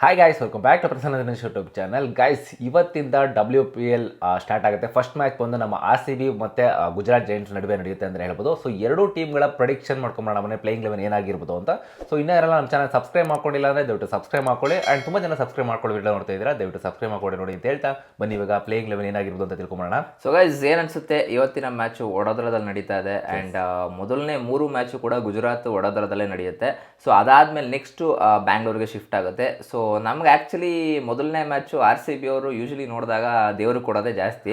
Hi guys welcome back to Prasanna YouTube channel guys ಇವತ್ತಿಂದ W P L start ಆಗುತ್ತೆ. First match ಬಂದು ನಮ್ಮ R C B ಮತ್ತು Gujarat Giants ನಡುವೆ ನಡೆಯುತ್ತೆ ಅಂತ ಹೇಳ್ಬೋದು. ಸೊ ಎರಡೂ ಟೀಮ್ಗಳ ಪ್ರೊಡಿಕ್ಷನ್ ಮಾಡ್ಕೊಂಬೋಣ ಮನೆ ಪ್ಲೇಯಿಂಗ್ ಲೆವೆನ್ ಏನಾಗಿರ್ಬೋದು ಅಂತ. ಸೊ ಇನ್ನೂ ಯಾರೆಲ್ಲ ನಮ್ಮ ಚಾನಲ್ ಸಬ್ಸ್ಕ್ರೈಬ್ ಮಾಡ್ಕೊಂಡಿಲ್ಲ ಅಂದರೆ ದಯವಿಟ್ಟು ಸಬ್ಸ್ಕ್ರೈಬ್ ಮಾಡ್ಕೊಳ್ಳಿ. ಆ್ಯಂಡ್ ತುಂಬ ಜನ ಸಬ್ಸ್ಕ್ರೈಬ್ ಮಾಡ್ಕೊಳ್ಳಿ ವಿಡಿಯೋ ನೋಡ್ತಾ ಇದ್ದೀರಾ, ದಯವಿಟ್ಟು ಸಬ್ಸ್ಕ್ರೈಬ್ ಮಾಡ್ಕೊಳ್ಳಿ ನೋಡಿ ಅಂತ ಹೇಳ್ತಾ ಬನ್ನಿ. ಇವಾಗ ಪ್ಲೇಯಿಂಗ್ ಲೆವೆನ್ ಏನಾಗಿರ್ಬೋದು ಅಂತ ತಿಳ್ಕೊಂಬೋಣ ಸೊ ಗೈಸ್ ಏನಿಸುತ್ತೆ ಇವತ್ತಿನ ಮ್ಯಾಚ್ ವಡೋದರದಲ್ಲಿ ನಡೀತಾ ಇದೆ. ಆ್ಯಂಡ್ ಮೊದಲನೇ ಮೂರು ಮ್ಯಾಚು ಕೂಡ ಗುಜರಾತ್ ವಡೋದರದಲ್ಲೇ ನಡೆಯುತ್ತೆ. ಸೊ ಅದಾದಮೇಲೆ ನೆಕ್ಸ್ಟು ಬ್ಯಾಂಗ್ಳೂರಿಗೆ ಶಿಫ್ಟ್ ಆಗುತ್ತೆ. ಸೊ ನಮ್ಗೆ ಆಕ್ಚುಲಿ ಮೊದಲನೇ ಮ್ಯಾಚು ಆರ್ ಸಿ ಬಿ ಅವರು ಯೂಶಲಿ ನೋಡಿದಾಗ ದೇವರು ಕೊಡೋದೇ ಜಾಸ್ತಿ.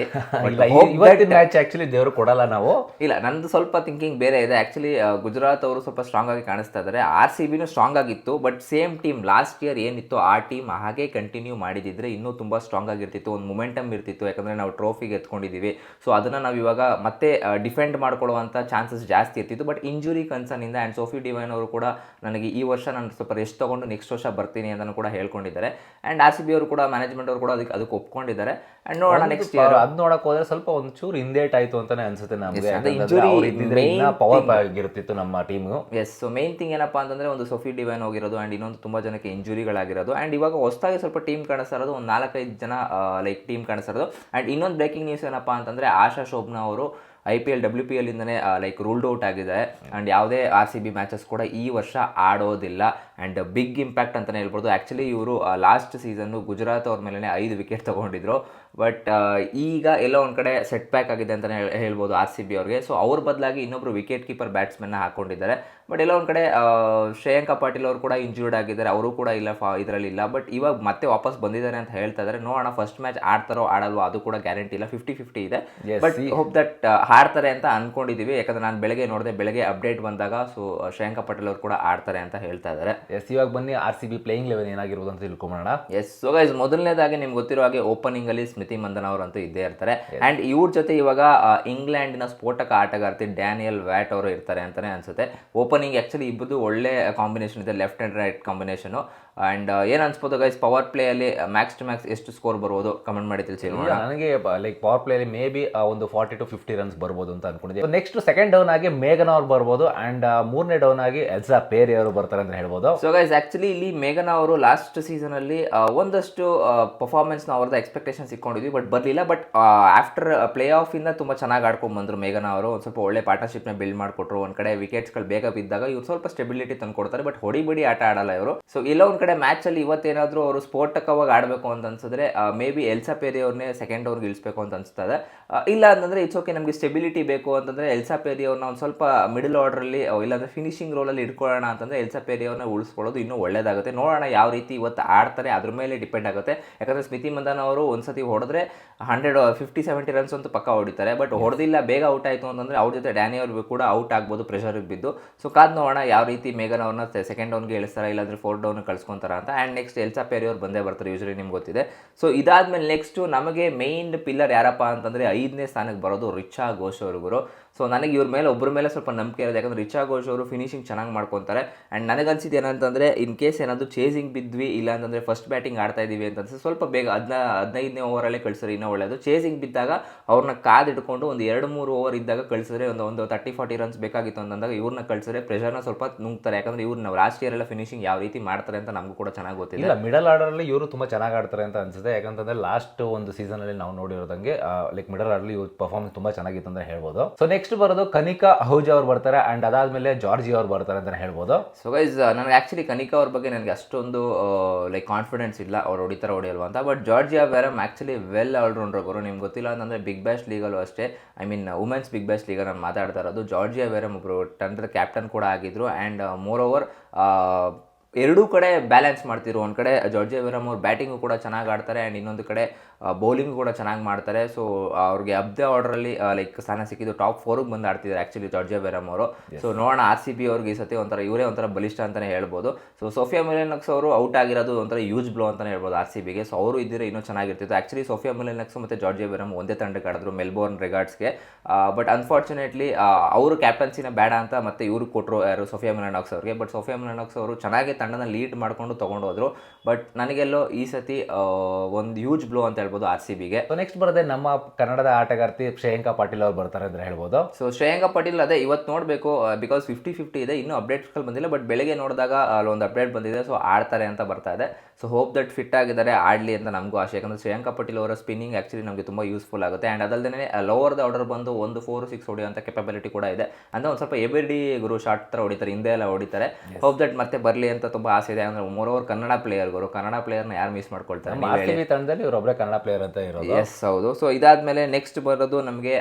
ಮ್ಯಾಚ್ ಆ್ಯಕ್ಚುಲಿ ದೇವರು ಕೊಡಲ್ಲ ನಾವು. ಇಲ್ಲ ನಂದು ಸ್ವಲ್ಪ ಥಿಂಕಿಂಗ್ ಬೇರೆ ಇದೆ. ಆಕ್ಚುಲಿ ಗುಜರಾತ್ ಅವರು ಸ್ವಲ್ಪ ಸ್ಟ್ರಾಂಗ್ ಆಗಿ ಕಾಣಿಸ್ತಾ ಇದ್ದಾರೆ ಆರ್ ಸಿ ಬಿನೂ ಸ್ಟ್ರಾಂಗ್ ಆಗಿತ್ತು but same team last year ಏನಿತ್ತು ಆ ಟೀಮ್ ಹಾಗೆ ಕಂಟಿನ್ಯೂ ಮಾಡಿದಿದ್ರೆ ಇನ್ನೂ ತುಂಬ ಸ್ಟ್ರಾಂಗ್ ಆಗಿರ್ತಿತ್ತು ಒಂದು ಮೊಮೆಂಟಮ್ ಇರ್ತಿತ್ತು. ಯಾಕಂದ್ರೆ ನಾವು ಟ್ರೋಫಿಗೆ ಎತ್ಕೊಂಡಿದ್ದೀವಿ ಸೊ ಅದನ್ನ ನಾವು ಇವಾಗ ಮತ್ತೆ ಡಿಫೆಂಡ್ ಮಾಡ್ಕೊಳ್ಳುವಂಥ ಚಾನ್ಸಸ್ ಜಾಸ್ತಿ ಇರ್ತಿತ್ತು. ಬಟ್ ಇಂಜುರಿ ಕನ್ಸರ್ನಿಂದ ಆ್ಯಂಡ್ ಸೋಫಿ ಡಿವೈನ್ ಅವರು ಕೂಡ ನನಗೆ ಈ ವರ್ಷ ನಾನು ಸ್ವಲ್ಪ ರೆಸ್ಟ್ ತಗೊಂಡು ನೆಕ್ಸ್ಟ್ ವರ್ಷ ಬರ್ತೀನಿ ಅಂತ ಕೂಡ ಹೇಳ್ಕೊಂಡಿದ್ದಾರೆ. ಆ್ಯಂಡ್ ಆರ್ ಸಿ ಬಿ ಅವರು ಕೂಡ ಮ್ಯಾನೇಜ್ಮೆಂಟ್ ಅವರು ಕೂಡ ಅದಕ್ಕೆ ಅದಕ್ಕೆ ಒಪ್ಕೊಂಡಿದ್ದಾರೆ. ಆ್ಯಂಡ್ ನೋಡೋಣ ನೆಕ್ಸ್ಟ್ ಇಯರ್ ಅದ್ ನೋಡಕ್ಕೆ ಹೋದ್ರೆ ಸ್ವಲ್ಪ ಒಂಚೂರು ಹಿಂದೇಟ್ ಆಯ್ತು ಅಂತಾನೆ ಅನ್ಸುತ್ತೆ ನಮಗೆ. ಪವರ್ ಆಗಿರುತ್ತಿತ್ತು ಆಗಿರ್ತಿತ್ತು ನಮ್ಮ team yes so main thing ಏನಪ್ಪ ಅಂತಂದ್ರೆ ಒಂದು ಸೊಫಿ ಡಿವೈನ್ ಹೋಗಿರೋದು ಆ್ಯಂಡ್ ಇನ್ನೊಂದು ತುಂಬ ಜನಕ್ಕೆ ಇಂಜುರಿಗಳಾಗಿರೋದು ಆ್ಯಂಡ್ ಇವಾಗ ಹೊಸದಾಗಿ ಸ್ವಲ್ಪ ಟೀಮ್ ಕಾಣಿಸ್ತಾ ಇರೋದು ಒಂದು ನಾಲ್ಕೈದು ಜನ ಲೈಕ್ ಟೀಮ್ ಕಾಣಿಸ್ತಾ ಇರೋದು ಆ್ಯಂಡ್ ಇನ್ನೊಂದು ಬ್ರೇಕಿಂಗ್ ನ್ಯೂಸ್ ಏನಪ್ಪ ಅಂತಂದ್ರೆ ಆಶಾ ಶೋಭ್ನಾ ಅವರು I P L W P ಎಲ್ಲಿಂದನೇ like ruled out ಆಗಿದೆ. ಆ್ಯಂಡ್ ಯಾವುದೇ ಆರ್ ಸಿ ಬಿ ಮ್ಯಾಚಸ್ ಕೂಡ ಈ ವರ್ಷ ಆಡೋದಿಲ್ಲ. ಆ್ಯಂಡ್ ಬಿಗ್ ಇಂಪ್ಯಾಕ್ಟ್ ಅಂತಲೇ ಹೇಳ್ಬೋದು. ಆ್ಯಕ್ಚುಲಿ ಇವರು ಲಾಸ್ಟ್ ಸೀಸನ್ನು ಗುಜರಾತ್ ಅವ್ರ ಮೇಲೆ ಐದು ವಿಕೆಟ್ ತೊಗೊಂಡಿದ್ರು. ಬಟ್ ಈಗ ಎಲ್ಲೋ ಒಂದು ಕಡೆ ಸೆಟ್ ಬ್ಯಾಕ್ ಆಗಿದೆ ಅಂತಲೇ ಹೇಳ್ಬೋದು ಆರ್ ಸಿ ಬಿ ಅವ್ರಿಗೆ. ಸೊ ಅವ್ರ ಬದಲಾಗಿ ಇನ್ನೊಬ್ರು ವಿಕೆಟ್ ಕೀಪರ್ ಬ್ಯಾಟ್ಸ್ಮನ್ನ ಹಾಕೊಂಡಿದ್ದಾರೆ. ಬಟ್ ಎಲ್ಲೋ ಒಂದು ಕಡೆ ಶ್ರೇಯಾಂಕ ಪಾಟೀಲ್ ಅವರು ಕೂಡ ಇಂಜೂರ್ಡ್ ಆಗಿದ್ದಾರೆ. ಅವರು ಕೂಡ ಇಲ್ಲ ಫಾ ಇದರಲ್ಲಿ ಇಲ್ಲ. ಬಟ್ ಇವಾಗ ಮತ್ತೆ ವಾಪಸ್ ಬಂದಿದ್ದಾರೆ ಅಂತ ಹೇಳ್ತಾ ಇದ್ದಾರೆ. ನೋಡೋಣ ಫಸ್ಟ್ ಮ್ಯಾಚ್ ಆಡ್ತಾರೋ ಆಡಲ್ವೋ ಅದು ಕೂಡ ಗ್ಯಾರಂಟಿ ಇಲ್ಲ. ಫಿಫ್ಟಿ ಫಿಫ್ಟಿ ಇದೆ ಬಟ್ ಹೋಪ್ ದಟ್ ಆಡ್ತಾರೆ ಅಂತ ಅನ್ಕೊಂಡಿದೀವಿ. ಯಾಕಂದ್ರೆ ನಾನು ಬೆಳಗ್ಗೆ ನೋಡಿದೆ ಬೆಳಗ್ಗೆ ಅಪ್ಡೇಟ್ ಬಂದಾಗ ಸೊ ಶ್ರೇಯಾಂಕ ಪಾಟೀಲ್ ಅವರು ಕೂಡ ಆಡ್ತಾರೆ ಅಂತ ಹೇಳ್ತಾ ಇದ್ದಾರೆ. ಎಸ್ ಇವಾಗ ಬನ್ನಿ R C B playing level ಏನಾಗಿರ್ಬೋದು ಅಂತ ತಿಳ್ಕೊಂಬೋಣ ಎಸ್ ಸೊ ಗೈಸ್ ಮೊದಲನೇದಾಗಿ ನಿಮ್ಗೆ ಗೊತ್ತಿರೋ ಹಾಗೆ ಓಪನಿಂಗ್ ಅಲ್ಲಿ ಸ್ಮಿತಿ ಮಂದನ್ ಅವರಂತೂ ಇದ್ದೇ ಇರ್ತಾರೆ. ಅಂಡ್ ಇವ್ರ ಜೊತೆ ಇವಾಗ ಇಂಗ್ಲೆಂಡಿನ ಸ್ಫೋಟಕ ಆಟಗಾರ್ತಿ ಡ್ಯಾನಿಯಲ್ ವ್ಯಾಟ್ ಅವರು ಇರ್ತಾರೆ ಅಂತಾನೆ ಅನ್ಸುತ್ತೆ. ಓಪನಿಂಗ್ ಆ್ಯಕ್ಚುಲಿ ಇಬ್ಬರು ಒಳ್ಳೆ ಕಾಂಬಿನೇಷನ್ ಇದೆ left and right combination and ಏನು ಅನ್ಸ್ಬೋದು ಗೈಸ್ ಪವರ್ ಪ್ಲೇಯಲ್ಲಿ ಮ್ಯಾಕ್ಸ್ ಟು ಮ್ಯಾಕ್ಸ್ ಎಷ್ಟು ಸ್ಕೋರ್ ಬರ್ಬೋದು? ಕಮೆಂಟ್ ಮಾಡಿ ತಿಳಿಸಿ ನನಗೆ ಲೈಕ್ ಪವರ್ ಪ್ಲೇಯಲ್ಲಿ ಮೇ ಬಿ ಒಂದು ಫಾರ್ಟಿ ಟು ಫಿಫ್ಟಿ ರನ್ಸ್ ಬರ್ಬೋದು ಅಂತ ಅನ್ಕೊಂಡಿದ್ದೆ ನೆಕ್ಸ್ಟ್ ಸೆಕೆಂಡ್ ಡೌನ್ ಆಗಿ ಮೇಘನ್ ಅವ್ರು ಬರ್ಬೋದು ಆ್ಯಂಡ್ ಮೂರನೇ ಡೌನ್ ಆಗಿ ಎಲ್ಸಾ ಪೇರಿ ಅವರು ಬರ್ತಾರೆ ಅಂತ ಹೇಳ್ಬೋದು. ಸೊ ಗೈಸ್ ಆ್ಯಕ್ಚುಲಿ ಇಲ್ಲಿ ಮೇಘನಾ ಅವರು ಲಾಸ್ಟ್ ಸೀಸನಲ್ಲಿ ಒಂದಷ್ಟು ಪರ್ಫಾರ್ಮೆನ್ಸ್ನ ಅವ್ರದ್ದು ಎಕ್ಸ್ಪೆಕ್ಟೇಷನ್ಸ್ ಇಟ್ಕೊಂಡಿದ್ವಿ ಬಟ್ ಬರಲಿಲ್ಲ. ಬಟ್ ಆಫ್ಟರ್ ಪ್ಲೇ ಆಫ್ ಇಂದ ತುಂಬಾ ಚೆನ್ನಾಗಿ ಆಡ್ಕೊಂಡು ಬಂದರು ಮೇಘನ ಅವರು. ಒಂದು ಸ್ವಲ್ಪ ಒಳ್ಳೆ ಪಾರ್ಟ್ನರ್ಶಿಪ್ನ ನ ಬಿಲ್ಡ್ ಮಾಡಿಕೊಟ್ರು. ಒಂದು ಕಡೆ ವಿಕೆಟ್ಸ್ಗಳು ಬೇಗ ಬಿದ್ದಾಗ ಇವ್ರು ಸ್ವಲ್ಪ ಸ್ಟೆಬಿಲಿಟಿ ತಂದು ಕೊಡ್ತಾರೆ ಬಟ್ ಹೊಡಿಬಿಡಿ ಆಟ ಆಡಲ್ಲ ಇವರು. ಸೊ ಇಲ್ಲ ಒಂದ್ ಕಡೆ ಮ್ಯಾಚಲ್ಲಿ ಇವತ್ತೇನಾದರೂ ಅವರು ಸ್ಫೋಟಕವಾಗಿ ಆಡಬೇಕು ಅಂತ ಅನ್ಸಿದ್ರೆ ಮೇ ಬಿ ಎಲ್ಸಾ ಪೇರಿ ಅವ್ರನ್ನೇ ಸೆಕೆಂಡ್ ಅವ್ರಿಗೆ ಇಳಿಸ್ಬೇಕು ಅಂತ ಅನಿಸ್ತದೆ. ಇಲ್ಲ ಅಂತಂದರೆ ಇಟ್ಸ್ ಓಕೆ ನಮಗೆ ಸ್ಟೆಬಿಲಿಟಿ ಬೇಕು ಅಂತಂದರೆ ಎಲ್ಸಾ ಪೇರಿ ಅವ್ರನ್ನ ಒಂದು ಸ್ವಲ್ಪ ಮಿಡಲ್ ಆರ್ಡ್ರಲ್ಲಿ ಇಲ್ಲಾಂದರೆ ಫಿನಿಶಿಂಗ್ ರೋಲಲ್ಲಿ ಇಟ್ಕೊಳ್ಳೋಣ ಅಂತಂದರೆ ಎಲ್ಸಾ ಪೇರಿ ಅವ್ರನ್ನ ಉಳಿಸ್ಕೊಳ್ಳೋದು ಇನ್ನೂ ಒಳ್ಳೇದಾಗುತ್ತೆ. ನೋಡೋಣ ಯಾವ ರೀತಿ ಇವತ್ತು ಆಡ್ತಾರೆ, ಅದ್ರ ಮೇಲೆ ಡಿಪೆಂಡ್ ಆಗುತ್ತೆ. ಯಾಕಂದರೆ ಸ್ಮಿತಿ ಮಂದನ್ ಅವರು ಒಂದ್ಸತಿ ಹೊಡೆದ್ರೆ ಹಂಡ್ರೆಡ್ ಫಿಫ್ಟಿ ಸೆವೆಂಟಿ ರನ್ಸ್ ಅಂತೂ ಪಕ್ಕ ಹೊಡಿತಾರೆ. ಬಟ್ ಹೊಡೆದಿಲ್ಲ, ಬೇಗ ಔಟ್ ಆಯಿತು ಅಂತಂದರೆ ಅವ್ರ ಜೊತೆ ಡ್ಯಾನಿ ಅವ್ರಿಗೆ ಕೂಡ ಔಟ್ ಆಗ್ಬೋದು ಪ್ರೆಷರ್ ಬಿದ್ದು. ಸೊ ಕಾದ್ ನೋಡೋಣ ಯಾವ ರೀತಿ ಮೇಘನ್ ಅವ್ರನ್ನ ಸೆಕೆಂಡ್ ಡೌನ್ಗೆ ಇಳಿಸ್ತಾರೆ, ಇಲ್ಲಾಂದರೆ ಫೋರ್ ಡೌನ್ ಕಳ್ಸ್ಕೊಂತಾರ ಅಂತ. ಆ್ಯಂಡ್ ನೆಕ್ಸ್ಟ್ ಎಲ್ಸಾ ಪೇರಿ ಅವ್ರು ಬಂದೇ ಬರ್ತಾರೆ ಯೂಶ್ವಲಿ ನಿಮ್ಗೆ ಗೊತ್ತಿದೆ. ಸೊ ಇದಾದ್ಮೇಲೆ ನೆಕ್ಸ್ಟು ನಮಗೆ ಮೇಯ್ನ್ ಪಿಲ್ಲರ್ ಯಾರಪ್ಪ ಅಂತಂದರೆ ಐದನೇ ಸ್ಥಾನಕ್ಕೆ ಬರೋದು ರಿಚಾ ಘೋಷ್ ಅವ್ರಿಗೂ ಸೊ ನನಗೆ ಇವ್ರ ಮೇಲೆ ಒಬ್ಬರ ಮೇಲೆ ಸ್ವಲ್ಪ ನಂಬಿಕೆ ಇರೋದು. ಯಾಕಂದ್ರೆ ರಿಚಾ ಘೋಷ್ ಅವರು ಫಿನಿಶಿಂಗ್ ಚೆನ್ನಾಗಿ ಮಾಡ್ಕೊತಾರೆ. ಆ್ಯಂಡ್ ನನಗನ್ಸಿದ್ದು ಏನಂತಂದರೆ ಇನ್ ಕೇಸ್ ಏನಾದರೂ ಚೇಸಿಂಗ್ ಬಿದ್ವಿ, ಇಲ್ಲ ಅಂತಂದ್ರೆ ಫಸ್ಟ್ ಬ್ಯಾಟಿಂಗ್ ಆಡ್ತಾ ಇದ್ದೀವಿ ಅಂತಂದರೆ ಸ್ವಲ್ಪ ಬೇಗ ಅದನ್ನ ಹದಿನೈದನೇ ಓವರಲ್ಲೇ ಕಳಿಸಿದ್ರೆ ಇನ್ನೂ ಒಳ್ಳೆಯದು ಚೇಸಿಂಗ್ ಬಿದ್ದಾಗ ಅವ್ರನ್ನ ಕಾದಿಟ್ಕೊಂಡು ಒಂದು ಎರಡು, ಮೂರು ಓವರ್ ಇದ್ದಾಗ ಕಳಿಸಿದ್ರೆ ಒಂದು ಒಂದು ತರ್ಟಿ ಫಾರ್ಟಿ ರನ್ಸ್ ಬೇಕಾಗಿತ್ತು ಅಂತಂದಾಗ ಇವ್ರನ್ನ ಕಳಿಸಿದ್ರೆ ಪ್ರೆಷರ್ನ ಸ್ವಲ್ಪ ನುಂಗ್ತಾರೆ. ಯಾಕಂದ್ರೆ ಇವ್ರು ನಾವು ಲಾಸ್ಟ್ ಇಯರ್ ಎಲ್ಲ ಫಿನಿಶಿಂಗ್ ಯಾವ ರೀತಿ ಮಾಡ್ತಾರೆ ಅಂತ ನಮಗೂ ಕೂಡ ಚೆನ್ನಾಗಿ ಗೊತ್ತಿಲ್ಲ ಮಿಡಲ್ ಆರ್ಡರಲ್ಲಿ ಇವರು ತುಂಬ ಚೆನ್ನಾಗಿ ಆಡ್ತಾರೆ ಅಂತ ಅನ್ಸುತ್ತೆ. ಯಾಕಂತಂದ್ರೆ ಲಾಸ್ಟ್ ಒಂದು ಸೀಸನಲ್ಲಿ ನಾವು ನೋಡಿರೋದಂಗೆ ಲೈಕ್ ಮಿಡಲ್ ಆರ್ಡರ್ಲಿ ಇವ್ರ ಪರ್ಫಾರ್ಮೆನ್ಸ್ ತುಂಬ ಚೆನ್ನಾಗಿತ್ತು ಅಂತ ಹೇಳ್ಬೋದು. ಸೊ ನೆಕ್ಸ್ಟ್ ಬರೋದು ಕನಿಕಾ ಅಹುಜಾ ಅವ್ರು ಬರ್ತಾರೆ ಅಂಡ್ ಅದಾದ್ಮೇಲೆ ಜಾರ್ಜಿ ಅವ್ರು ಬರ್ತಾರೆ ಅಂತ ಹೇಳ್ಬೋದು. ಸೊ ಗೈಸ್ ನನಗೆ ಆ್ಯಕ್ಚುಲಿ ಕನಿಕಾ ಅವ್ರ ಬಗ್ಗೆ ನನಗೆ ಅಷ್ಟೊಂದು ಲೈಕ್ ಕಾನ್ಫಿಡೆನ್ಸ್ ಇಲ್ಲ. ಅವ್ರು ಹೊಡಿತಾರೆ ಹೊಡಿಯಲ್ವಾ ಅಂತ. But Georgia Wareham actually well all rounder ಗುರು. ನಿಮ್ಗೆ ಗೊತ್ತಿಲ್ಲ ಅಂತಂದರೆ ಬಿಗ್ ಬ್ಯಾಶ್ ಲೀಗಲ್ಲೂ ಅಷ್ಟೇ. I mean women's big bash league ನಾನು ಮಾತಾಡ್ತಾ ಇರೋದು. ಜಾರ್ಜಿಯಾ ವ್ಯಾರಮ್ ಒಬ್ಬರು ತಂಡದ ಕ್ಯಾಪ್ಟನ್ ಕೂಡ ಆಗಿದ್ರು. ಆ್ಯಂಡ್ ಮೋರ್ ಓವರ್ ಎರಡೂ ಕಡೆ ಬ್ಯಾಲೆನ್ಸ್ ಮಾಡ್ತಿರು ಒಂದು ಕಡೆ ಜಾರ್ಜಿಯಾ ಬೇರಮ್ ಅವ್ರು ಬ್ಯಾಟಿಂಗು ಕೂಡ ಚೆನ್ನಾಗಿ ಆಡ್ತಾರೆ. ಆ್ಯಂಡ್ ಇನ್ನೊಂದು ಕಡೆ ಬೌಲಿಂಗ್ ಕೂಡ ಚೆನ್ನಾಗಿ ಮಾಡ್ತಾರೆ. ಸೊ ಅವ್ರಿಗೆ ಅಬ್ದೆ ಆರ್ಡ್ರಲ್ಲಿ ಲೈಕ್ ಸ್ಥಾನ ಸಿಕ್ಕಿದ್ದು ಟಾಪ್ ಫೋರ್ಗೆ ಬಂದು ಆಡ್ತಿದ್ದಾರೆ ಆ್ಯಕ್ಚುಲಿ ಜಾರ್ಜಿಯಾ ಬೇರಮ್ ಅವರು. ಸೊ ನೋಡೋಣ ಆರ್ ಸಿ ಬಿ ಅವ್ರಿಗೆ ಈ ಸತಿ ಒಂಥರ ಇವರೇ ಒಂಥರ ಬಲಿಷ್ಠ ಅಂತಲೇ ಹೇಳ್ಬೋದು. ಸೊ ಸೋಫಿಯಾ ಮಿಲಿನಕ್ಸ್ ಅವರು ಔಟ್ ಆಗಿರೋದು ಒಂಥರ ಯೂಜ್ ಬ್ಲೋ ಅಂತಲೇ ಹೇಳ್ಬೋದು ಆರ್ ಸಿ ಬಿಗೆ ಸೊ ಅವರು ಇದ್ದರೆ ಇನ್ನೂ ಚೆನ್ನಾಗಿರ್ತಿತ್ತು. ಆ್ಯಕ್ಚುಲಿ ಸೋಫಿಯಾ ಮಿಲಿನಕ್ಸ್ ಮತ್ತು ಜಾರ್ಜಿಯಾ ಬೇರಮ್ ಒಂದೇ ತಂಡಕ್ಕೆ ಆಡಿದ್ರು ಮೆಲ್ಬೋರ್ನ್ ರೆಗಾರ್ಡ್ಸ್ಗೆ ಬಟ್ ಅನ್ಫಾರ್ಚುನೇಟ್ಲಿ ಅವರು ಕ್ಯಾಪ್ಟನ್ಸಿನ ಬೇಡ ಅಂತ ಮತ್ತೆ ಇವರು ಕೊಟ್ಟರು ಯಾರು ಸೋಫಿಯಾ ಮಿಲೆನಾಕ್ಸ್ ಅವ್ರಿಗೆ. ಬಟ್ ಸೋಫಿಯಾ ಮಿಲೆನಾಕ್ಸ್ ಅವರು ಚೆನ್ನಾಗಿ ತಂಡ ತಂಡನ ಲೀಡ್ ಮಾಡಿಕೊಂಡು ತೊಗೊಂಡು ಹೋದ್ರು ಬಟ್ ನನಗೆಲ್ಲೋ ಈ ಸತಿ ಒಂದು ಹ್ಯೂಜ್ ಬ್ಲೋ ಅಂತ ಹೇಳ್ಬೋದು ಆರ್ ಸಿ ಬಿಗೆ. ಸೊ ನೆಕ್ಸ್ಟ್ ಬರದೆ ನಮ್ಮ ಕನ್ನಡದ ಆಟಗಾರ್ತಿ ಶ್ರೇಯಾಂಕಾ ಪಾಟೀಲ್ ಅವ್ರು ಬರ್ತಾರೆ ಅಂತ ಹೇಳ್ಬೋದು. ಸೊ ಶ್ರೇಯಾಂಕ ಪಾಟೀಲ್ ಅದೇ ಇವತ್ತು ನೋಡಬೇಕು ಬಿಕಾಸ್ ಫಿಫ್ಟಿ ಫಿಫ್ಟಿ ಇದೆ ಇನ್ನೂ ಅಪ್ಡೇಟ್ಸ್ಗಳು ಬಂದಿಲ್ಲ ಬಟ್ ಬೆಳಗ್ಗೆ ನೋಡಿದಾಗ ಅಲ್ಲೊಂದು ಅಪ್ಡೇಟ್ ಬಂದಿದೆ ಸೊ ಆಡ್ತಾರೆ ಅಂತ ಬರ್ತಾ ಇದೆ. ಸೊ ಹೋಪ್ ದಟ್ ಫಿಟ್ ಆಗಿದ್ದಾರೆ ಆಡಲಿ ಅಂತ ನಮಗೂ ಆಶೆ ಯಾಕಂದರೆ ಶ್ರೇಯಾಂಕ ಪಾಟೀಲ್ ಅವರ ಸ್ಪಿನ್ನಿಂಗ್ ಆ್ಯಕ್ಚುಲಿ ನಮಗೆ ತುಂಬ ಯೂಸ್ಫುಲ್ ಆಗುತ್ತೆ. ಆ್ಯಂಡ್ ಅದಲ್ಲದೆ ದ ಆರ್ಡರ್ ಬಂದು ಒಂದು ಫೋರ್ ಸಿಕ್ಸ್ ಹೊಡೆಯುವಂಥ ಕೆಪಬಿಲಿಟಿ ಕೂಡ ಇದೆ. ಅಂದರೆ ಒಂದು ಸ್ವಲ್ಪ ಎಬಿಡಿ ಗುರು ಶಾರ್ಟ್ ಥರ ಹೊಡಿತಾರೆ ಹಿಂದೆ ಎಲ್ಲ ಹೊಡಿತಾರೆ. ಹೋಪ್ ದಟ್ ಮತ್ತೆ ಬರಲಿ ಅಂತ ತುಂಬ ಆಸೆ ಇದೆ. ಅಂದರೆ ಮೋರ್ ಓವರ್ ಕನ್ನಡ ಪ್ಲೇಯರ್ ಗುರು ಕನ್ನಡ ಪ್ಲೇಯರ್ನ ಯಾರು ಮಿಸ್ ಮಾಡ್ಕೊಳ್ತಾರೆ? ತಂಡದಲ್ಲಿ ಇವರೊಬ್ಬರೇ ಕನ್ನಡ ಪ್ಲೇಯರ್ ಅಂತ ಇರೋದು. ಎಸ್ ಹೌದು. ಸೊ ಇದಾದ್ಮೇಲೆ ನೆಕ್ಸ್ಟ್ ಬರೋದು ನಮಗೆ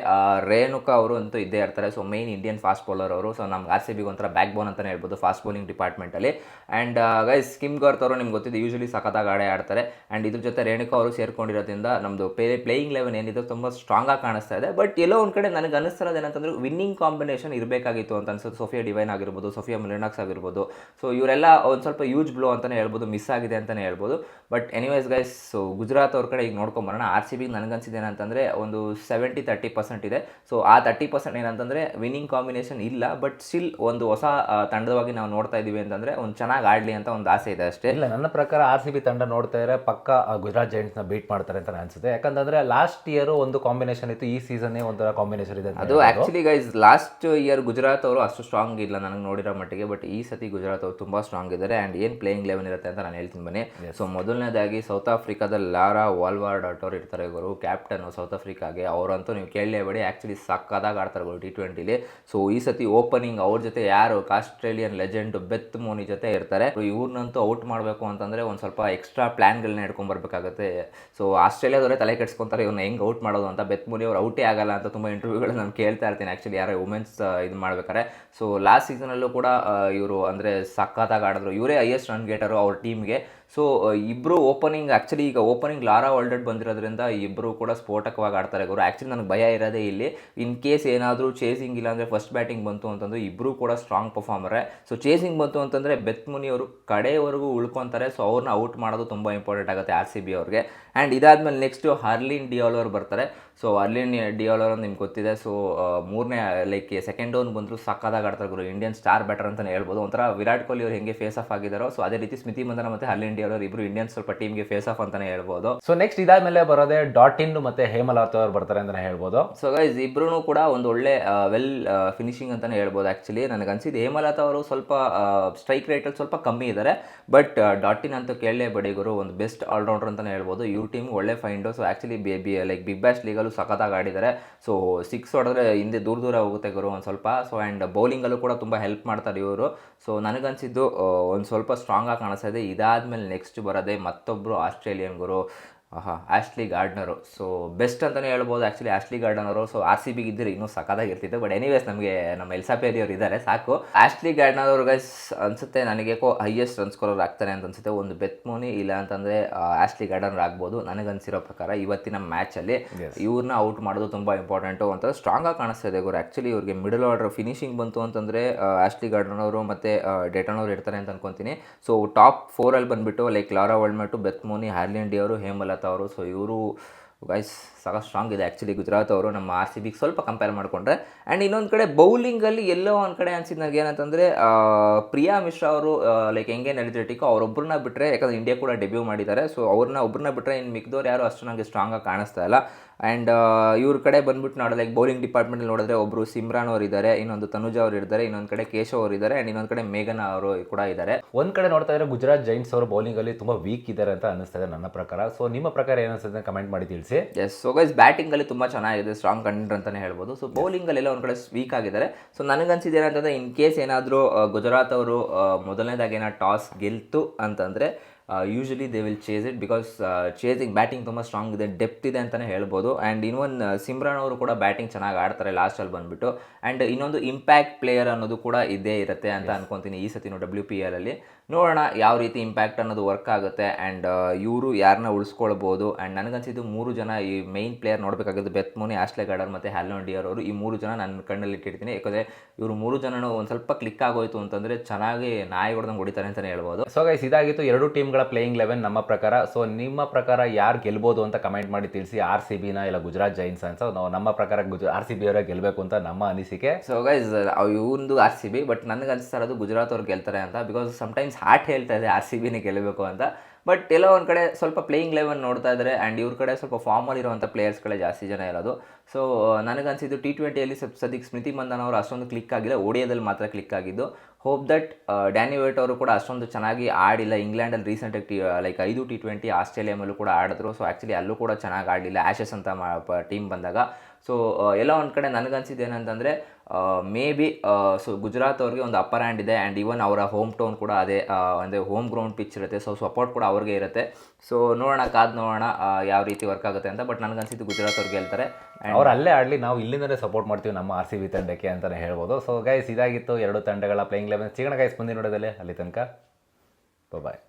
ರೇಣುಕಾ ಅವರು ಅಂತೂ ಇದ್ದೇ ಇರ್ತಾರೆ. So main Indian fast bowler ಅವರು. ಸೊ ನಮ್ಗೆ ಆರ್ ಸಿ ಬಿಗೆ ಒಂಥರ ಬ್ಯಾಕ್ ಬೋನ್ ಅಂತಲೇ ಹೇಳ್ಬೋದು ಫಾಸ್ಟ್ ಬೌಲಿಂಗ್ ಡಿಪಾರ್ಟ್ಮೆಂಟಲ್ಲಿ ಆ್ಯಂಡ್ ಗೈಸ್ ಕಿಮ್ ಗರ್ತ್ ಅವರು ನಿಮ್ಗೆ ಗೊತ್ತಿದೆ ಯೂಶಲಿ ಸಖತ್ತಾಗಿ ಆಡೇ ಆಡ್ತಾರೆ. ಆ್ಯಂಡ್ ಇದ್ರ ಜೊತೆ ರೇಣುಕಾ ಅವರು ಸೇರ್ಕೊಂಡಿರೋದ್ರಿಂದ ನಮ್ಮದು ಪ್ಲೇ ಪ್ಲೇಯಿಂಗ್ ಲೆವೆನ್ ಏನಿದೆ ತುಂಬ ಸ್ಟ್ರಾಂಗ್ ಆಗಿ ಕಾಣಿಸ್ತಾ ಇದೆ. ಬಟ್ ಎಲ್ಲೋ ಒಂದು ಕಡೆ ನನಗೆ ಅನಿಸ್ತಿರೋದು ಏನಂತಂದ್ರೆ ವಿನ್ನಿಂಗ್ ಕಾಂಬಿನೇಷನ್ ಇರಬೇಕಾಗಿತ್ತು ಅಂತ ಅನ್ಸುತ್ತೆ. ಸೋಫಿಯಾ ಡಿವೈನ್ ಆಗಿರ್ಬೋದು ಸೋಫಿಯಾ ಮಿಲಿನಾಕ್ಸ್ ಆಗಿರ್ಬೋದು. ಸೊ ಇವರೆಲ್ಲ ಒಂದು ಸ್ವಲ್ಪ ಯೂಜ್ ಬ್ಲೋ ಅಂತಲೇ ಹೇಳ್ಬೋದು ಮಿಸ್ ಆಗಿದೆ ಅಂತಲೇ ಹೇಳ್ಬೋದು. But anyways guys so Gujarat ಅವ್ರ ಕಡೆ ಈಗ ನೋಡ್ಕೊಂಬರೋಣ. ಆರ್ ಸಿ ಬಿಗೆ ನನಗನ್ಸಿದೆ ಏನಂತಂದರೆ ಒಂದು ಸೆವೆಂಟಿ ತರ್ಟಿ ಪರ್ಸೆಂಟ್ ಇದೆ. ಸೊ ಆ ತರ್ಟಿ ಪರ್ಸೆಂಟ್ ಏನಂತಂದರೆ ವಿನ್ನಿಂಗ್ ಕಾಂಬಿನೇಷನ್ ಇಲ್ಲ ಬಟ್ ಸ್ಟಿಲ್ ಒಂದು ಹೊಸ ತಂಡದವಾಗಿ ನಾವು ನೋಡ್ತಾ ಇದ್ದೀವಿ ಅಂತಂದರೆ ಒಂದು ಚೆನ್ನಾಗಿ ಆಡಲಿ ಅಂತ ಒಂದು ಆಸೆ ಇದೆ ಅಷ್ಟೇ. ಇಲ್ಲ ನನ್ನ ಪ್ರಕಾರ ಆರ್ ಸಿ ಬಿ ತಂಡ ನೋಡ್ತಾ ಇದ್ರೆ ಪಕ್ಕ ಗುಜರಾತ್ ಜೈಂಟ್ಸ್ನ ನ ಬೀಟ್ ಮಾಡ್ತಾರೆ ಅಂತ ಅನ್ಸುತ್ತೆ. ಯಾಕಂತಂದ್ರೆ ಲಾಸ್ಟ್ ಇಯರ್ ಒಂದು ಕಾಂಬಿನೇಷನ್ ಇತ್ತು ಈ ಸೀಸನ್ ಒಂಥರ ಕಾಂಬಿನೇಷನ್ ಇದೆ ಅದು actually guys last year Gujarat ಅವರು ಅಷ್ಟು ಸ್ಟ್ರಾಂಗ್ ಇಲ್ಲ ನನಗೆ ನೋಡಿರೋ ಮಟ್ಟಿಗೆ ಬಟ್ ಈ ಸತಿ ಗುಜರಾತ್ ಅವರು ತುಂಬ ಸ್ಟ್ರಾಂಗ್ ಇದ್ದಾರೆ. ಆ್ಯಂಡ್ ಏನು ಪ್ಲೇಯಿಂಗ್ ಲೆವೆನ್ ಇರುತ್ತೆ ಅಂತ ನಾನು ಹೇಳ್ತೀನಿ ಬನ್ನಿ. ಸೊ ಮೊದಲನೇದಾಗಿ ಸೌತ್ ಆಫ್ರಿಕಾದ ಲಾರಾ ವಾಲ್ವಾರ್ಡ್ ಆಟೋರ್ ಇರ್ತಾರೆ ಇವರು ಕ್ಯಾಪ್ಟನ್ ಸೌತ್ ಆಫ್ರಿಕಾಗೆ ಅವರಂತೂ ನೀವು ಕೇಳಲೇಬೇಡಿ. ಆ್ಯಕ್ಚುಲಿ ಸಕ್ಕದಾಗ ಆಡ್ತಾರೆ ಟಿ ಟ್ವೆಂಟಿಲಿ ಸೊ ಈ ಸತಿ ಓಪನಿಂಗ್ ಅವ್ರ ಜೊತೆ ಯಾರು ಆಸ್ಟ್ರೇಲಿಯನ್ ಲೆಜೆಂಡ್ ಬೆತ್ ಮೋನಿ ಜೊತೆ ಇರ್ತಾರೆ. ಇವ್ರನ್ನಂತೂ ಔಟ್ ಮಾಡಬೇಕು ಅಂತಂದರೆ ಒಂದು ಸ್ವಲ್ಪ ಎಕ್ಸ್ಟ್ರಾ ಪ್ಲ್ಯಾನ್ಗಳನ್ನ ಬರ್ಬೇಕಾಗತ್ತೆ. ಸೊ ಆಸ್ಟ್ರೇಲಿಯಾದವರೇ ತಲೆ ಕೆಡ್ಸ್ಕೊಂತಾರೆ, ಇವ್ನ ಹೆಂಗೆ ಔಟ್ ಮಾಡೋದು ಅಂತ. ಬೆತ್ ಮೋನಿ ಅವ್ರು ಔಟೇ ಆಗಲ್ಲ ಅಂತ ತುಂಬ ಇಂಟರ್ವ್ಯೂಗಳು ನಾನು ಕೇಳ್ತಾ ಇರ್ತೀನಿ ಆ್ಯಕ್ಚುಲಿ ಯಾರೇ ವುಮೆನ್ಸ್ ಇದು ಮಾಡ್ಬೇಕಾರೆ ಸೊ ಲಾಸ್ಟ್ ಸೀಸನಲ್ಲೂ ಕೂಡ ಇವರು ಅಂದರೆ ಸಕ್ಕತ್ತಾಗಿ ಆಡಿದ್ರು. ಇವರೇ ಹೈಯೆಸ್ಟ್ ರನ್ ಗೇಟರು ಅವ್ರ ಟೀಮ್ಗೆ ಸೊ ಇಬ್ಬರು ಓಪನಿಂಗ್ ಆ್ಯಕ್ಚುಲಿ ಈಗ ಓಪನಿಂಗ್ ಲಾರಾ ವರ್ಲ್ಡೆಡ್ ಬಂದಿರೋದ್ರಿಂದ ಇಬ್ಬರು ಕೂಡ ಸ್ಫೋಟಕವಾಗಿ ಆಡ್ತಾರೆ ಅವರು ಆ್ಯಕ್ಚುಲಿ ನನಗೆ ಭಯ ಇರೋದೇ ಇಲ್ಲಿ. ಇನ್ ಕೇಸ್ ಏನಾದರೂ ಚೇಸಿಂಗ್ ಇಲ್ಲ ಅಂದರೆ ಫಸ್ಟ್ ಬ್ಯಾಟಿಂಗ್ ಬಂತು ಅಂತಂದ್ರೆ ಇಬ್ಬರು ಕೂಡ ಸ್ಟ್ರಾಂಗ್ ಪರ್ಫಾರ್ಮರೇ ಸೊ ಚೇಸಿಂಗ್ ಬಂತು ಅಂತಂದರೆ ಬೆತ್ ಮುನಿ ಅವರು ಕಡೆಯವರೆಗೂ ಉಳ್ಕೊತಾರೆ. ಸೊ ಅವ್ರನ್ನ ಔಟ್ ಮಾಡೋದು ತುಂಬ ಇಂಪಾರ್ಟೆಂಟ್ ಆಗುತ್ತೆ ಆರ್ ಸಿ ಬಿ ಅವ್ರಿಗೆ. ಆ್ಯಂಡ್ ಇದಾದ್ಮೇಲೆ ನೆಕ್ಸ್ಟು ಹರ್ಲಿನ್ ಡಿಯೋಲರ್ ಬರ್ತಾರೆ. ಸೊ ಅರ್ಲಿನ್ ಡಿಯೋಲರ್ ಅಂತ ನಿಮ್ಗೆ ಗೊತ್ತಿದೆ. ಸೊ ಮೂರನೇ ಲೈಕ್ ಸೆಕೆಂಡ್ ಡೌನ್ ಬಂದರೂ ಸಕ್ಕದಾಗ ಆಡ್ತಾರೆ ಗುರು. ಇಂಡಿಯನ್ ಸ್ಟಾರ್ ಬ್ಯಾಟರ್ ಅಂತಲೇ ಹೇಳ್ಬೋದು. ಒಂಥರ ವಿರಾಟ್ ಕೊಹ್ಲಿ ಅವ್ರು ಹೆಂಗೆ ಫೇಸ್ ಆಫ್ ಆಗಿದ್ದಾರೋ ಸೊ ಅದೇ ರೀತಿ ಸ್ಮಿತಿ ಮಂದನ ಮತ್ತು ಅರ್ಲಿನ್ ಡಿಯೋಲರ್ ಇಬ್ಬರು ಇಂಡಿಯನ್ ಸ್ವಲ್ಪ ಟೀಮ್ಗೆ ಫೇಸ್ ಆಫ್ ಅಂತಲೇ ಹೇಳ್ಬೋದು. ಸೊ ನೆಕ್ಸ್ಟ್ ಇದಾದ್ಮೇಲೆ ಬರೋದೇ ಡಾಟ್ ಇನ್ ಮತ್ತೆ ಹೇಮಲತಾ ಅವ್ರು ಬರ್ತಾರೆ ಅಂತಲೇ ಹೇಳ್ಬೋದು. ಸೊ ಗೈಸ್ ಇಬ್ಬರೂ ಕೂಡ ಒಂದು ಒಳ್ಳೆ ವೆಲ್ ಫಿನಿಶಿಂಗ್ ಅಂತಲೇ ಹೇಳ್ಬೋದು ಆ್ಯಕ್ಚುಲಿ ನನಗೆ ಅನ್ಸಿದ್ದು ಹೇಮಲತಾ ಅವರು ಸ್ವಲ್ಪ ಸ್ಟ್ರೈಕ್ ರೇಟಲ್ಲಿ ಸ್ವಲ್ಪ ಕಮ್ಮಿ ಇದ್ದಾರೆ ಬಟ್ ಡಾಟಿನ್ ಅಂತೂ ಕೇಳಲೇಬೇಡಿ ಗುರು. ಒಂದು ಬೆಸ್ಟ್ ಆಲ್ರೌಂಡರ್ ಅಂತಲೇ ಹೇಳ್ಬೋದು. ಇವ್ರ ಟೀಮ್ ಒಳ್ಳೆ find so actually B like big bash ಲೀಗಲ್ಲೂ ಸಖತ್ತಾಗಿ ಆಡಿದ್ದಾರೆ. ಸೊ ಸಿಕ್ಸ್ ಹೊಡೆದ್ರೆ ಹಿಂದೆ ದೂರ ದೂರ ಹೋಗುತ್ತೆ ಗುರು ಒಂದು ಸ್ವಲ್ಪ. ಸೊ ಆ್ಯಂಡ್ ಬೌಲಿಂಗಲ್ಲೂ ಕೂಡ ತುಂಬ ಹೆಲ್ಪ್ ಮಾಡ್ತಾರೆ ಇವರು. ಸೊ ನನಗನ್ಸಿದ್ದು ಒಂದು ಸ್ವಲ್ಪ ಸ್ಟ್ರಾಂಗಾಗಿ ಕಾಣಿಸ್ತಾ ಇದೆ. ಇದಾದ್ಮೇಲೆ ನೆಕ್ಸ್ಟ್ ಬರೋದೇ ಮತ್ತೊಬ್ಬರು ಆಸ್ಟ್ರೇಲಿಯನ್ ಗುರು. ಆಹಾ ಆಶ್ಲಿ ಗಾರ್ಡ್ನರು ಸೊ ಬೆಸ್ಟ್ ಅಂತಲೇ ಹೇಳ್ಬೋದು actually Ashleigh Gardner so R C ಬಿಗೆ ಇದ್ದರೆ ಇನ್ನೂ ಸಖತ್ತಾಗಿರ್ತಿತ್ತು ಬಟ್ ಎನಿವೇಸ್ ನಮಗೆ ನಮ್ಮ ಎಲ್ಸಾಪೇರಿ ಅವರು ಇದ್ದಾರೆ ಸಾಕು. ಆಶ್ಲಿ ಗಾರ್ಡ್ನರ್ ಅವ್ರಿಗೆ ಅನಿಸುತ್ತೆ ಅನ್ಸುತ್ತೆ ನನಗೇಕೋ ಹೈಯೆಸ್ಟ್ ರನ್ ಸ್ಕೋರರ್ ಆಗ್ತಾರೆ ಅಂತ ಅನ್ಸುತ್ತೆ. ಒಂದು ಬೆತ್ಮೋನಿ ಇಲ್ಲ ಅಂತಂದರೆ ಆಶ್ಲಿ ಗಾರ್ಡನರ್ ಆಗ್ಬೋದು. ನನಗನ್ಸಿರೋ ಪ್ರಕಾರ ಇವತ್ತಿನ ಮ್ಯಾಚಲ್ಲಿ ಇವ್ರನ್ನ ಔಟ್ ಮಾಡೋದು ತುಂಬ ಇಂಪಾರ್ಟೆಂಟು ಅಂತ ಸ್ಟ್ರಾಂಗ್ ಆಗಿ ಕಾಣಿಸ್ತಾ ಇದೆ ಇವರು ಆ್ಯಕ್ಚುಲಿ ಇವ್ರಿಗೆ ಮಿಡಲ್ ಆರ್ಡರ್ ಫಿನಿಶಿಂಗ್ ಬಂತು ಅಂತಂದರೆ ಆಶ್ಲಿ ಗಾರ್ಡನ್ ಅವರು ಮತ್ತು ಡೇಟನ್ ಅವರು ಇರ್ತಾರೆ ಅಂತ ಅನ್ಕೊತೀನಿ. ಸೊ ಟಾಪ್ ಫೋರಲ್ಲಿ ಬಂದುಬಿಟ್ಟು ಲೈಕ್ ಲಾರಾ ವರ್ಲ್ಮೆಟು ಬೆತ್ಮೋನಿ ಹಾರ್ಲಿಂಡಿ ಅವರು ಹೇಮಲತಾ ಅವರು ಸೊ ಇವರು ಗೈಸ್ ಸಾಕ ಸ್ಟ್ರಾಂಗ್ ಇದೆ ಆ್ಯಕ್ಚುಲಿ ಗುಜರಾತ್ ಅವರು ನಮ್ಮ ಆರ್ ಸಿ ಬಿಗೆ ಸ್ವಲ್ಪ ಕಂಪೇರ್ ಮಾಡಿಕೊಂಡ್ರೆ. ಆ್ಯಂಡ್ ಇನ್ನೊಂದು ಕಡೆ ಬೌಲಿಂಗಲ್ಲಿ ಎಲ್ಲೋ ಒಂದು ಕಡೆ ಅನಿಸಿದ ನನಗೆ ಏನಂತಂದರೆ ಪ್ರಿಯಾ ಮಿಶ್ರಾ ಅವರು ಲೈಕ್ ಹೆಂಗೆ ನಡೀತಿರ್ಟಿಕೋ ಅವರೊಬ್ಬರನ್ನ ಬಿಟ್ಟರೆ ಯಾಕಂದ್ರೆ ಇಂಡಿಯಾ ಕೂಡ ಡೆಬ್ಯೂ ಮಾಡಿದ್ದಾರೆ. ಸೊ ಅವ್ರನ್ನ ಒಬ್ಬರನ್ನ ಬಿಟ್ಟರೆ ಇನ್ನು ಮಿಕ್ದವ್ರು ಯಾರು ಅಷ್ಟು ನನಗೆ ಸ್ಟ್ರಾಂಗಾಗಿ ಕಾಣಿಸ್ತಾ ಇಲ್ಲ. ಆ್ಯಂಡ್ ಇವ್ರ ಕಡೆ ಬಂದ್ಬಿಟ್ಟು ನೋಡೋದು ಲೈಕ್ ಬೌಲಿಂಗ್ ಡಿಪಾರ್ಟ್ಮೆಂಟಲ್ಲಿ ನೋಡಿದ್ರೆ ಒಬ್ಬರು ಸಿಮ್ರಾನ್ ಅವರು ಇದ್ದಾರೆ ಇನ್ನೊಂದು ತನುಜಾ ಅವರು ಇದ್ದಾರೆ ಇನ್ನೊಂದು ಕಡೆ ಕೇಶವ್ ಅವರು ಇದ್ದಾರೆ ಆ್ಯಂಡ್ ಇನ್ನೊಂದು ಕಡೆ ಮೇಘನಾ ಅವರು ಕೂಡ ಇದ್ದಾರೆ ಒಂದು ಕಡೆ ನೋಡ್ತಾ ಇದ್ರೆ ಗುಜರಾತ್ ಜೈಂಟ್ಸ್ ಅವರು ಬೌಲಿಂಗಲ್ಲಿ ತುಂಬ ತುಂಬಾ ವೀಕ್ ಇದ್ದಾರೆ ಅಂತ ಅನಿಸ್ತಾ ಇದೆ ನನ್ನ ಪ್ರಕಾರ. ಸೊ ನಿಮ್ಮ ಪ್ರಕಾರ ಏನಿಸ್ತದೆ ಕಮೆಂಟ್ ಮಾಡಿ ತಿಳಿಸಿ. ಎಸ್ ಸೊ ಗೈಸ್ ಬ್ಯಾಟಿಂಗಲ್ಲಿ ತುಂಬ ಚೆನ್ನಾಗಿದೆ ಸ್ಟ್ರಾಂಗ್ ಕಂಟೆಂಟ್ ಅಂತಲೇ ಹೇಳ್ಬೋದು. ಸೊ ಬೌಲಿಂಗಲ್ಲೆಲ್ಲ ಒಂದು ಕಡೆ ವೀಕ್ ಆಗಿದ್ದಾರೆ. ಸೊ ನನಗನ್ಸಿದ್ದು ಏನಂತಂದರೆ ಇನ್ ಕೇಸ್ ಏನಾದರೂ ಗುಜರಾತ್ ಅವರು ಮೊದಲನೇದಾಗಿ ಏನೋ ಟಾಸ್ ಗೆಲ್ತು ಅಂತಂದರೆ usually they will chase it because chasing batting ತುಂಬ ಸ್ಟ್ರಾಂಗ್ ಇದೆ ಡೆಪ್ತ್ ಇದೆ ಅಂತಲೇ ಹೇಳ್ಬೋದು. ಆ್ಯಂಡ್ ಇನ್ನೊಂದು ಸಿಮ್ರಾನ್ ಅವರು ಕೂಡ ಬ್ಯಾಟಿಂಗ್ ಚೆನ್ನಾಗಿ ಆಡ್ತಾರೆ ಲಾಸ್ಟಲ್ಲಿ ಬಂದುಬಿಟ್ಟು. ಆ್ಯಂಡ್ ಇನ್ನೊಂದು ಇಂಪ್ಯಾಕ್ಟ್ ಪ್ಲೇಯರ್ ಅನ್ನೋದು ಕೂಡ ಇದ್ದೇ ಇರುತ್ತೆ ಅಂತ ಅನ್ಕೊತೀನಿ ಈ ಸತಿನೂ ಡಬ್ಲ್ಯೂ ಪಿ ಎಲಲ್ಲಿ ನೋಡೋಣ ಯಾವ ರೀತಿ ಇಂಪ್ಯಾಕ್ಟ್ ಅನ್ನೋದು ವರ್ಕ್ ಆಗುತ್ತೆ ಆ್ಯಂಡ್ ಇವರು ಯಾರನ್ನ ಉಳಿಸ್ಕೊಳ್ಬೋದು. ಆ್ಯಂಡ್ ನನಗನ್ಸಿದ್ದು ಮೂರು ಜನ ಈ ಮೈನ್ ಪ್ಲೇಯರ್ ನೋಡಬೇಕಾಗಿದ್ದು ಬೆತ್ಮೋನಿ ಆಸ್ಲೆ ಗಾರ್ಡರ್ ಮತ್ತು ಹ್ಯಾಲೋನ್ ಡಿಯರ್ ಅವರು ಈ ಮೂರು ಜನ ನನ್ನ ಕಣ್ಣಲ್ಲಿ ಇಟ್ಟಿರ್ತೀನಿ. ಯಾಕಂದರೆ ಇವರು ಮೂರು ಜನನು ಒಂದು ಸ್ವಲ್ಪ ಕ್ಲಿಕ್ ಆಗೋಯ್ತು ಅಂತಂದರೆ ಚೆನ್ನಾಗಿ ನಾಯಿ ಹೊಡೆದಂಗೆ ಹೊಡಿತಾರೆ ಅಂತಲೇ ಹೇಳ್ಬೋದು. ಸೊ ಗೈಸ್ ಇದಾಗಿತ್ತು ಎರಡು ಟೀಮ್ಗಳ ಪ್ಲೇಯಿಂಗ್ ಲೆವೆನ್ ನಮ್ಮ ಪ್ರಕಾರ. ಸೊ ನಿಮ್ಮ ಪ್ರಕಾರ ಯಾರು ಗೆಲ್ಬೋದು ಅಂತ ಕಮೆಂಟ್ ಮಾಡಿ ತಿಳಿಸಿ. ಆರ್ ಸಿ ಬಿನ ಇಲ್ಲ ಗುಜರಾತ್ ಜೈನ್ಸ್ ಅಂತ. ನಾವು ನಮ್ಮ ಪ್ರಕಾರ ಗುಜ ಆರ್ ಸಿ ಬಿ ಅವರೇ ಗೆಲ್ಲಬೇಕು ಅಂತ ನಮ್ಮ ಅನಿಸಿಕೆ. ಸೊ ಗೈಸ್ ಇವಂದು ಆರ್ ಸಿ ಬಿ ಬಟ್ ನನಗೆ ಅನಿಸ್ತಾ ಇರೋದು ಗುಜರಾತ್ ಅವ್ರು ಗೆಲ್ತಾರೆ ಅಂತ. ಬಿಕಾಸ್ ಸಮ್ಟೈಮ್ಸ್ ಹಾರ್ಟ್ ಹೇಳ್ತಾ ಇದೆ ಆರ್ ಸಿ ಬಿನೇ ಗೆಲ್ಲಬೇಕು ಅಂತ. ಬಟ್ ಎಲ್ಲೋ ಒಂದು ಕಡೆ ಸ್ವಲ್ಪ ಪ್ಲೇಯಿಂಗ್ ಲೆವೆನ್ ನೋಡ್ತಾ ಇದ್ದಾರೆ ಆ್ಯಂಡ್ ಇವ್ರ ಕಡೆ ಸ್ವಲ್ಪ ಫಾರ್ಮಲ್ಲಿ ಇರುವಂಥ ಪ್ಲೇಯರ್ಸ್ಗಳೇ ಜಾಸ್ತಿ ಜನ ಇರೋದು. ಸೊ ನನಗನ್ಸಿದ್ದು ಟಿ ಟ್ವೆಂಟಿಯಲ್ಲಿ ಸ್ವಲ್ಪ ಸದ್ಯಕ್ಕೆ ಸ್ಮೃತಿ ಮಂದನ್ ಅವರು ಅಷ್ಟೊಂದು ಕ್ಲಿಕ್ ಆಗಿಲ್ಲ ಓಡಿಯೋದಲ್ಲಿ ಮಾತ್ರ ಕ್ಲಿಕ್ ಆಗಿದ್ದು. ಹೋಪ್ ದಟ್ ಡ್ಯಾನಿ ವೇಟ್ ಅವರು ಕೂಡ ಅಷ್ಟೊಂದು ಚೆನ್ನಾಗಿ ಆಡಿಲ್ಲ. ಇಂಗ್ಲೆಂಡಲ್ಲಿ ರೀಸೆಂಟಾಗಿ ಟಿ ಲೈಕ್ ಐದು ಟಿ ಟ್ವೆಂಟಿ ಆಸ್ಟ್ರೇಲಿಯಾ ಮೇಲೂ ಕೂಡ ಆಡಿದ್ರು. ಸೊ ಆ್ಯಕ್ಚುಲಿ ಅಲ್ಲೂ ಕೂಡ ಚೆನ್ನಾಗಿ ಆಡಲಿಲ್ಲ. ಆ್ಯಶಸ್ ಅಂತ ಟೀಮ್ ಬಂದಾಗ. ಸೊ ಎಲ್ಲ ಒಂದು ಕಡೆ ನನಗನ್ಸಿದ್ದು ಏನಂತಂದರೆ ಮೇ ಬಿ ಸೊ ಗುಜರಾತ್ ಅವ್ರಿಗೆ ಒಂದು ಅಪ್ಪರ್ ಹ್ಯಾಂಡ್ ಇದೆ ಆ್ಯಂಡ್ ಈವನ್ ಅವರ ಹೋಮ್ ಟೌನ್ ಕೂಡ ಅದೇ ಅಂದರೆ ಹೋಮ್ ಗ್ರೌಂಡ್ ಪಿಚ್ ಇರುತ್ತೆ. ಸೊ ಸಪೋರ್ಟ್ ಕೂಡ ಅವ್ರಿಗೆ ಇರುತ್ತೆ. ಸೊ ನೋಡೋಣ, ಕಾದ್ ನೋಡೋಣ ಯಾವ ರೀತಿ ವರ್ಕ್ ಆಗುತ್ತೆ ಅಂತ. ಬಟ್ ನನಗನ್ಸಿದ್ದು ಗುಜರಾತ್ ಅವ್ರಿಗೆ ಹೇಳ್ತಾರೆ ಅವ್ರು ಅಲ್ಲೇ ಆಡಲಿ, ನಾವು ಇಲ್ಲಿಂದಲೇ ಸಪೋರ್ಟ್ ಮಾಡ್ತೀವಿ ನಮ್ಮ ಆರ್ ಸಿ ಬಿ ತಂಡಕ್ಕೆ ಅಂತಲೇ ಹೇಳ್ಬೋದು. ಸೊ ಗೈಸ್ ಇದಾಗಿತ್ತು ಎರಡು ತಂಡಗಳ ಪ್ಲೇಯಿಂಗ್ ಲೆವೆನ್ ಸಿಗೋಣ ಗೈಸ್ ಮುಂದಿನ ನೋಡೋದಲ್ಲಿ ಅಲ್ಲಿ ತನಕ ಬಾಯ್